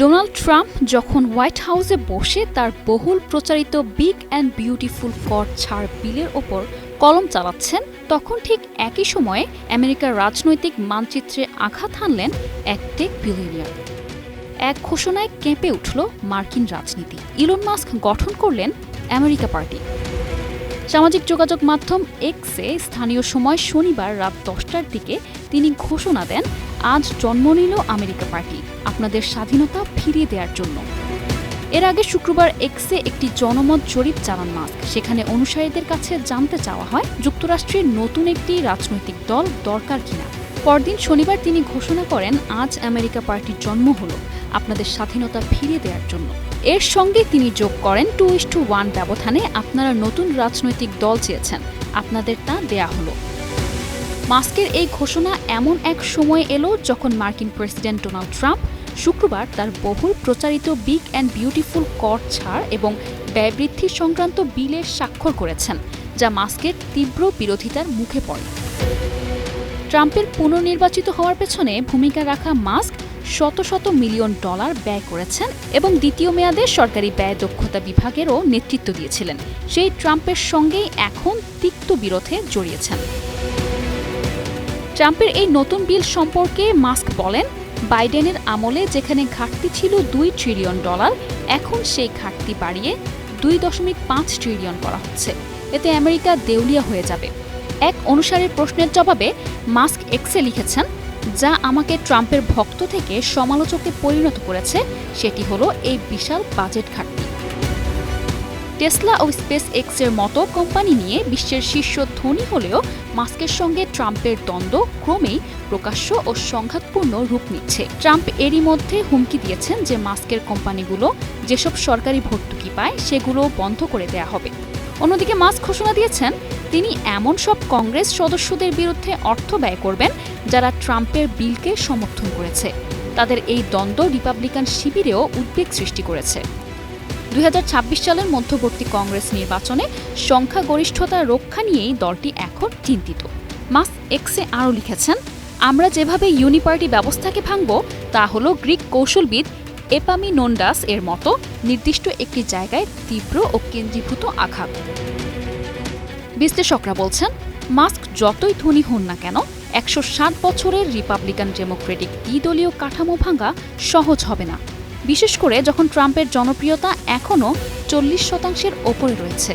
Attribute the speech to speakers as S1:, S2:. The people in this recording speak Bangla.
S1: ডোনাল্ড ট্রাম্প যখন হোয়াইট হাউসে বসে তার বহুল প্রচারিত বিগ অ্যান্ড বিউটিফুল কর ছাড় বিলের ওপর কলম চালাচ্ছেন, তখন ঠিক একই সময়ে আমেরিকার রাজনৈতিক মানচিত্রে আঘাত হানলেন এক টেক বিলিয়নিয়ার। এক ঘোষণায় কেঁপে উঠল মার্কিন রাজনীতি। ইলন মাস্ক গঠন করলেন আমেরিকা পার্টি। সামাজিক যোগাযোগ মাধ্যম এক্সে স্থানীয় সময় শনিবার রাত দশটার দিকে তিনি ঘোষণা দেন, আজ জন্ম নিল আমেরিকা পার্টি। আপনাদের স্বাধীনতা ফিরিয়ে দেওয়ার জন্য। এর আগে শুক্রবার এক্সে একটি জনমত জরিপ চালান মাস্ক। সেখানে অনুসারীদের কাছে জানতে চাওয়া হয়, যুক্তরাষ্ট্রের নতুন একটি রাজনৈতিক দল দরকার কিনা। পরদিন শনিবার তিনি ঘোষণা করেন, আজ আমেরিকা পার্টির জন্ম হলো। আপনাদের স্বাধীনতা ফিরিয়ে দেওয়ার জন্য। এর সঙ্গে তিনি যোগ করেন টু ইস টু ওয়ান ব্যবধানে আপনারা নতুন রাজনৈতিক দল চেয়েছেন। আপনাদের তা দেয়া হলো। মাস্কের এই ঘোষণা এমন এক সময় এলো যখন মার্কিন প্রেসিডেন্ট ডোনাল্ড ট্রাম্প শুক্রবার তার বহুল প্রচারিত বিগ অ্যান্ড বিউটিফুল কর ছাড় এবং ব্যয় বৃদ্ধি সংক্রান্ত বিলের স্বাক্ষর করেছেন, যা মাস্কের তীব্র বিরোধিতার মুখে পড়ে। ট্রাম্পের পুনর্নির্বাচিত হওয়ার পেছনে ভূমিকা রাখা মাস্ক শত শত মিলিয়ন ডলার ব্যয় করেছেন এবং দ্বিতীয় মেয়াদে সরকারি ব্যয় দক্ষতা বিভাগেরও নেতৃত্ব দিয়েছিলেন। সেই ট্রাম্পের সঙ্গেই এখন তিক্ত বিরোধে জড়িয়েছেন। ট্রাম্পের এই নতুন বিল সম্পর্কে মাস্ক বলেন, বাইডেনের আমলে যেখানে ঘাটতি ছিল দুই ট্রিলিয়ন ডলার, এখন সেই ঘাটতি বাড়িয়ে দুই দশমিক পাঁচ ট্রিলিয়ন করা হচ্ছে। এতে আমেরিকা দেউলিয়া হয়ে যাবে। এক অনুসারীর প্রশ্নের জবাবে মাস্ক এক্সে লিখেছেন যা আমাকে ট্রাম্পের ভক্ত থেকে সমালোচকে পরিণত করেছে, সেটি হলো এই বিশাল বাজেট ঘাটতি। টেসলা ও স্পেস এক্সের মতো কোম্পানি নিয়ে বিশ্বের শীর্ষ ধনী হলেও মাস্কের সঙ্গে ট্রাম্পের দ্বন্দ্ব ক্রমেই প্রকাশ্য ও সংঘাতপূর্ণ রূপ নিচ্ছে। ট্রাম্প এরই মধ্যে হুমকি দিয়েছেন যে মাস্কের কোম্পানিগুলো যেসব সরকারি ভর্তুকি পায় সেগুলো বন্ধ করে দেয়া হবে। অন্যদিকে মাস্ক ঘোষণা দিয়েছেন, তিনি এমন সব কংগ্রেস সদস্যদের বিরুদ্ধে অর্থ ব্যয় করবেন যারা ট্রাম্পের বিলকে সমর্থন করেছে। তাদের এই দ্বন্দ্ব রিপাবলিকান শিবিরেও উদ্বেগ সৃষ্টি করেছে। দুই হাজার ছাব্বিশ সালের মধ্যবর্তী কংগ্রেস নির্বাচনে সংখ্যাগরিষ্ঠতা রক্ষা নিয়েই দলটি এখন চিন্তিত। মাস এক্সে আরও লিখেছেন, আমরা যেভাবে ইউনিপার্টি ব্যবস্থাকে ভাঙব, তা হল গ্রিক কৌশলবিদ এপামিনোন্ডাস এর মতো নির্দিষ্ট একটি জায়গায় তীব্র ও কেন্দ্রীভূত আঘাত। বিশ্লেষকরা বলছেন, মাস্ক যতই ধনী হন না কেন, একশো ষাট বছরের রিপাবলিকান ডেমোক্রেটিক দ্বিদলীয় কাঠামো ভাঙা সহজ হবে না। বিশেষ করে যখন ট্রাম্পের জনপ্রিয়তা এখনও চল্লিশ শতাংশের ওপরে রয়েছে।